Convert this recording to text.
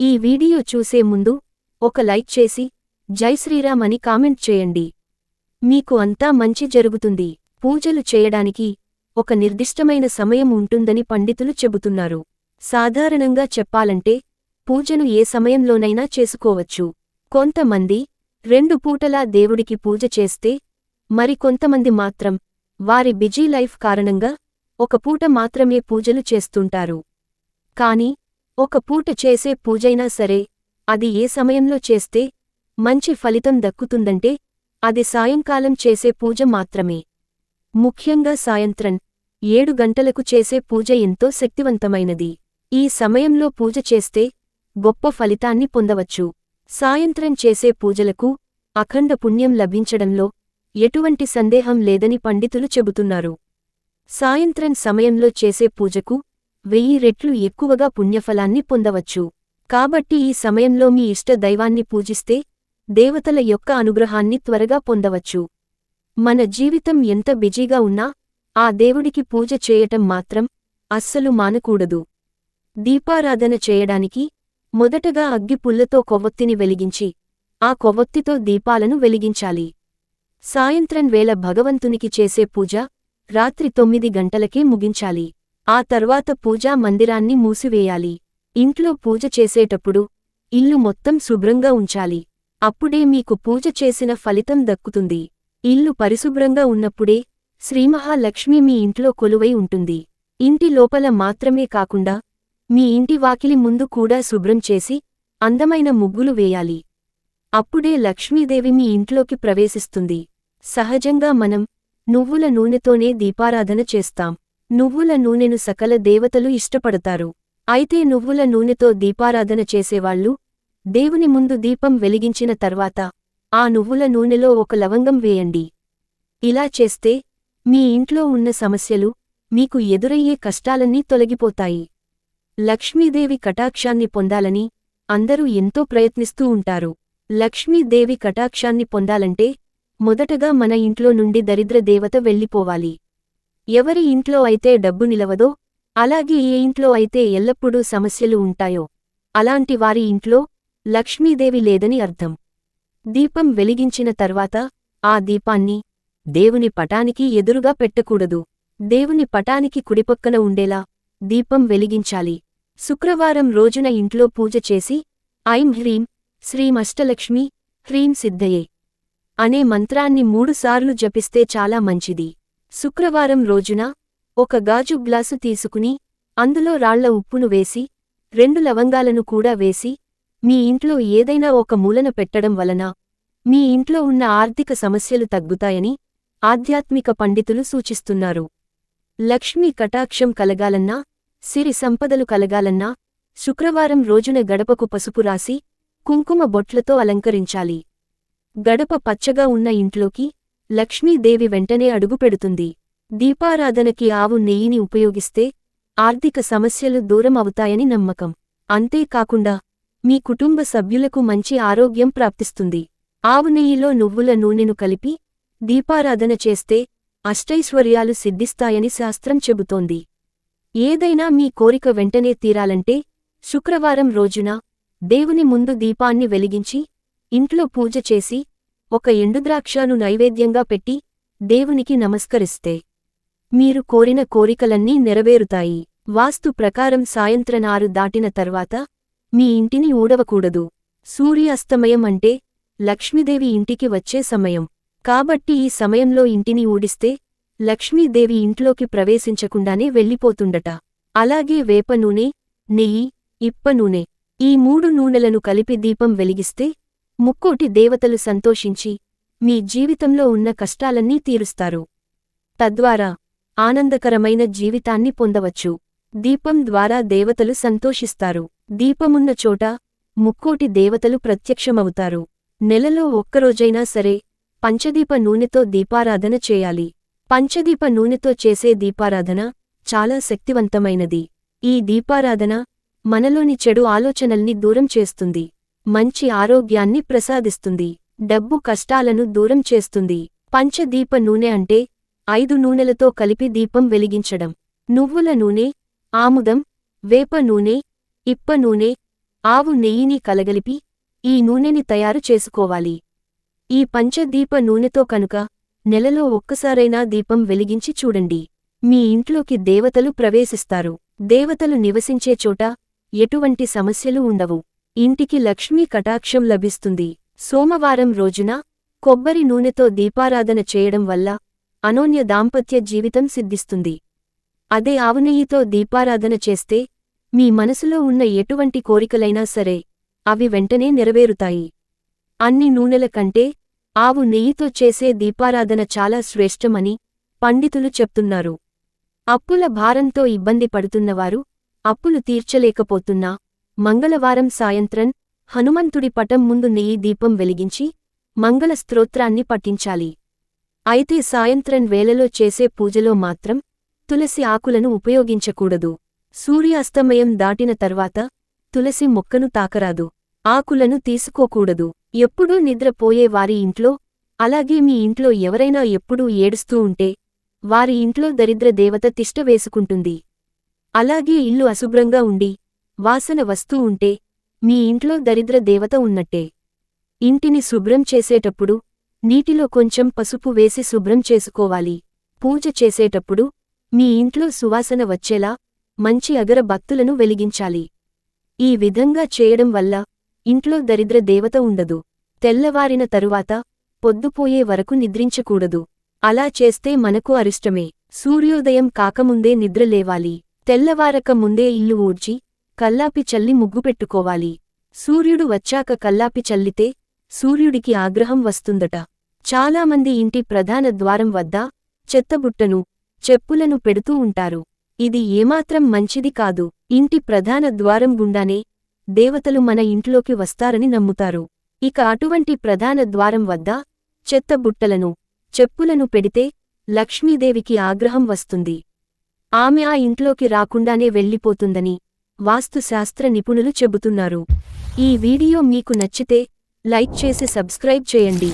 ఈ వీడియో చూసే ముందు ఒక లైక్ చేసి జై శ్రీరామ్ అని కామెంట్ చేయండి. మీకు అంతా మంచి జరుగుతుంది. పూజలు చేయడానికి ఒక నిర్దిష్టమైన సమయం ఉంటుందని పండితులు చెబుతున్నారు. సాధారణంగా చెప్పాలంటే పూజను ఏ సమయంలోనైనా చేసుకోవచ్చు. కొంతమంది రెండు పూటలా దేవుడికి పూజ చేస్తే మరికొంతమంది మాత్రం వారి బిజీ లైఫ్ కారణంగా ఒక పూట మాత్రమే పూజలు చేస్తుంటారు. కాని ఒక పూట చేసే పూజైనా సరే అది ఏ సమయంలో చేస్తే మంచి ఫలితం దక్కుతుందంటే అది సాయంకాలం చేసే పూజ మాత్రమే. ముఖ్యంగా సాయంత్రం ఏడు గంటలకు చేసే పూజ ఎంతో శక్తివంతమైనది. ఈ సమయంలో పూజ చేస్తే గొప్ప ఫలితాన్ని పొందవచ్చు. సాయంత్రం చేసే పూజలకు అఖండ పుణ్యం లభించడంలో ఎటువంటి సందేహం లేదని పండితులు చెబుతున్నారు. సాయంత్రం సమయంలో చేసే పూజకు వెయ్యి రెట్లు ఎక్కువగా పుణ్యఫలాన్ని పొందవచ్చు. కాబట్టి ఈ సమయంలో మీ ఇష్ట దైవాన్ని పూజిస్తే దేవతల యొక్క అనుగ్రహాన్ని త్వరగా పొందవచ్చు. మన జీవితం ఎంత బిజీగా ఉన్నా ఆ దేవుడికి పూజ చేయటం మాత్రం అస్సలు మానకూడదు. దీపారాధన చేయడానికి మొదటగా అగ్గిపుల్లతో కొవ్వొత్తిని వెలిగించి ఆ కొవ్వొత్తితో దీపాలను వెలిగించాలి. సాయంత్రం వేళ భగవంతునికి చేసే పూజ రాత్రి తొమ్మిది గంటలకే ముగించాలి. ఆ తర్వాత పూజా మందిరాన్ని మూసివేయాలి. ఇంట్లో పూజ చేసేటప్పుడు ఇల్లు మొత్తం శుభ్రంగా ఉంచాలి. అప్పుడే మీకు పూజ చేసిన ఫలితం దక్కుతుంది. ఇల్లు పరిశుభ్రంగా ఉన్నప్పుడే శ్రీమహాలక్ష్మి మీ ఇంట్లో కొలువై ఉంటుంది. ఇంటి లోపల మాత్రమే కాకుండా మీ ఇంటి వాకిలి ముందు కూడా శుభ్రం చేసి అందమైన ముగ్గులు వేయాలి. అప్పుడే లక్ష్మీదేవి మీ ఇంట్లోకి ప్రవేశిస్తుంది. సహజంగా మనం నువ్వుల నూనెతోనే దీపారాధన చేస్తాం. నువ్వుల నూనెను సకల దేవతలు ఇష్టపడతారు. అయితే నువ్వుల నూనెతో దీపారాధన చేసేవాళ్ళు దేవుని ముందు దీపం వెలిగించిన తర్వాత ఆ నువ్వుల నూనెలో ఒక లవంగం వేయండి. ఇలా చేస్తే మీ ఇంట్లో ఉన్న సమస్యలు మీకు ఎదురయ్యే కష్టాలన్నీ తొలగిపోతాయి. లక్ష్మీదేవి కటాక్షాన్ని పొందాలని అందరూ ఎంతో ప్రయత్నిస్తూ ఉంటారు. లక్ష్మీదేవి కటాక్షాన్ని పొందాలంటే మొదటగా మన ఇంట్లో నుండి దరిద్ర దేవత వెళ్ళిపోవాలి. ఎవరి ఇంట్లో అయితే డబ్బు నిలవదో అలాగే ఏ ఇంట్లో అయితే ఎల్లప్పుడూ సమస్యలు ఉంటాయో అలాంటి వారి ఇంట్లో లక్ష్మీదేవి లేదని అర్థం. దీపం వెలిగించిన తర్వాత ఆ దీపాన్ని దేవుని పటానికి ఎదురుగా పెట్టకూడదు. దేవుని పటానికి కుడిపక్కన ఉండేలా దీపం వెలిగించాలి. శుక్రవారం రోజున ఇంట్లో పూజ చేసి ఐం హ్రీం శ్రీమష్టలక్ష్మి హ్రీం సిద్ధయే అనే మంత్రాన్ని మూడుసార్లు జపిస్తే చాలా మంచిది. శుక్రవారం రోజున ఒక గాజు గ్లాసు తీసుకుని అందులో రాళ్ళ ఉప్పును వేసి రెండు లవంగాలను కూడా వేసి మీ ఇంట్లో ఏదైనా ఒక మూలన పెట్టడం వలన మీ ఇంట్లో ఉన్న ఆర్థిక సమస్యలు తగ్గుతాయని ఆధ్యాత్మిక పండితులు సూచిస్తున్నారు. లక్ష్మీ కటాక్షం కలగాలన్నా సిరి సంపదలు కలగాలన్నా శుక్రవారం రోజున గడపకు పసుపు రాసి కుంకుమ బొట్లతో అలంకరించాలి. గడప పచ్చగా ఉన్న ఇంట్లోకి లక్ష్మీదేవి వెంటనే అడుగుపెడుతుంది. దీపారాధనకి ఆవు నెయ్యిని ఉపయోగిస్తే ఆర్థిక సమస్యలు దూరం అవుతాయని నమ్మకం. అంతేకాకుండా మీ కుటుంబ సభ్యులకు మంచి ఆరోగ్యం ప్రాప్తిస్తుంది. ఆవు నెయ్యిలో నువ్వుల నూనెను కలిపి దీపారాధన చేస్తే అష్టైశ్వర్యాలు సిద్ధిస్తాయని శాస్త్రం చెబుతోంది. ఏదైనా మీ కోరిక వెంటనే తీరాలంటే శుక్రవారం రోజున దేవుని ముందు దీపాన్ని వెలిగించి ఇంట్లో పూజ చేసి ఒక ఎండుద్రాక్షను నైవేద్యంగా పెట్టి దేవునికి నమస్కరిస్తే మీరు కోరిన కోరికలన్నీ నెరవేరుతాయి. వాస్తు ప్రకారం సాయంత్రనారు దాటిన తర్వాత మీ ఇంటిని ఊడవకూడదు. సూర్యాస్తమయం అంటే లక్ష్మీదేవి ఇంటికి వచ్చే సమయం. కాబట్టి ఈ సమయంలో ఇంటిని ఊడిస్తే లక్ష్మీదేవి ఇంట్లోకి ప్రవేశించకుండానే వెళ్ళిపోతుండట. అలాగే వేప నూనె నెయ్యి ఇప్ప నూనె ఈ మూడు నూనెలను కలిపి దీపం వెలిగిస్తే ముక్కోటి దేవతలు సంతోషించి మీ జీవితంలో ఉన్న కష్టాలన్నీ తీరుస్తారు. తద్వారా ఆనందకరమైన జీవితాన్ని పొందవచ్చు. దీపం ద్వారా దేవతలు సంతోషిస్తారు. దీపమున్న చోట ముక్కోటి దేవతలు ప్రత్యక్షమవుతారు. నెలలో ఒక్కరోజైనా సరే పంచదీప నూనెతో దీపారాధన చేయాలి. పంచదీప నూనెతో చేసే దీపారాధన చాలా శక్తివంతమైనది. ఈ దీపారాధన మనలోని చెడు ఆలోచనల్ని దూరం చేస్తుంది. మంచి ఆరోగ్యాన్ని ప్రసాదిస్తుంది. డబ్బు కష్టాలను దూరం చేస్తుంది. పంచదీప నూనె అంటే ఐదు నూనెలతో కలిపి దీపం వెలిగించడం. నువ్వుల నూనె ఆముదం వేప నూనె ఇప్ప నూనె ఆవు నెయ్యిని కలగలిపి ఈ నూనెని తయారు చేసుకోవాలి. ఈ పంచదీప నూనెతో కనుక నెలలో ఒక్కసారైనా దీపం వెలిగించి చూడండి. మీ ఇంట్లోకి దేవతలు ప్రవేశిస్తారు. దేవతలు నివసించే చోట ఎటువంటి సమస్యలు ఉండవు. ఇంటికి లక్ష్మీ కటాక్షం లభిస్తుంది. సోమవారం రోజున కొబ్బరి నూనెతో దీపారాధన చేయడం వల్ల అనోన్య దాంపత్య జీవితం సిద్ధిస్తుంది. అదే ఆవునెయ్యితో దీపారాధన చేస్తే మీ మనసులో ఉన్న ఎటువంటి కోరికలైనా సరే అవి వెంటనే నెరవేరుతాయి. అన్ని నూనెల కంటే ఆవు నెయ్యితో చేసే దీపారాధన చాలా శ్రేష్టమని పండితులు చెప్తున్నారు. అప్పుల భారంతో ఇబ్బంది పడుతున్నవారు అప్పులు తీర్చలేకపోతున్నా మంగళవారం సాయంత్రం హనుమంతుడి పటం ముందు నెయ్యి దీపం వెలిగించి మంగళ స్తోత్రాన్ని పఠించాలి. అయితే సాయంత్రం వేళలో చేసే పూజలో మాత్రం తులసి ఆకులను ఉపయోగించకూడదు. సూర్యాస్తమయం దాటిన తర్వాత తులసి మొక్కను తాకరాదు. ఆకులను తీసుకోకూడదు. ఎప్పుడూ నిద్రపోయే వారి ఇంట్లో అలాగే మీ ఇంట్లో ఎవరైనా ఎప్పుడూ ఏడుస్తూ ఉంటే వారి ఇంట్లో దరిద్ర దేవత తిష్ట వేసుకుంటుంది. అలాగే ఇల్లు అశుభ్రంగా ఉండి వాసన వస్తూ ఉంటే మీ ఇంట్లో దరిద్ర దేవత ఉన్నట్టే. ఇంటిని శుభ్రం చేసేటప్పుడు నీటిలో కొంచెం పసుపు వేసి శుభ్రం చేసుకోవాలి. పూజ చేసేటప్పుడు మీ ఇంట్లో సువాసన వచ్చేలా మంచి అగరబత్తులను వెలిగించాలి. ఈ విధంగా చేయడం వల్ల ఇంట్లో దరిద్ర దేవత ఉండదు. తెల్లవారిన తరువాత పొద్దుపోయే వరకు నిద్రించకూడదు. అలా చేస్తే మనకు అరిష్టమే. సూర్యోదయం కాకముందే నిద్రలేవాలి తెల్లవారక ముందే ఇల్లు ఊడ్చి కల్లాపి చల్లి ముగ్గు పెట్టుకోవాలి. సూర్యుడు వచ్చాక కల్లాపి చల్లితే సూర్యుడికి ఆగ్రహం వస్తుందట. చాలామంది ఇంటి ప్రధాన ద్వారం వద్ద చెత్తబుట్టను చెప్పులను పెడుతూ ఉంటారు. ఇది ఏమాత్రం మంచిది కాదు. ఇంటి ప్రధాన ద్వారం గుండానే దేవతలు మన ఇంట్లోకి వస్తారని నమ్ముతారు. ఇక అటువంటి ప్రధాన ద్వారం వద్ద చెత్తబుట్టలను చెప్పులను పెడితే లక్ష్మీదేవికి ఆగ్రహం వస్తుంది. ఆమె ఆ ఇంట్లోకి రాకుండానే వెళ్ళిపోతుందని వాస్తుశాస్త్ర నిపుణులు చెబుతున్నారు. ఈ వీడియో మీకు నచ్చితే లైక్ చేసి సబ్స్క్రైబ్ చేయండి.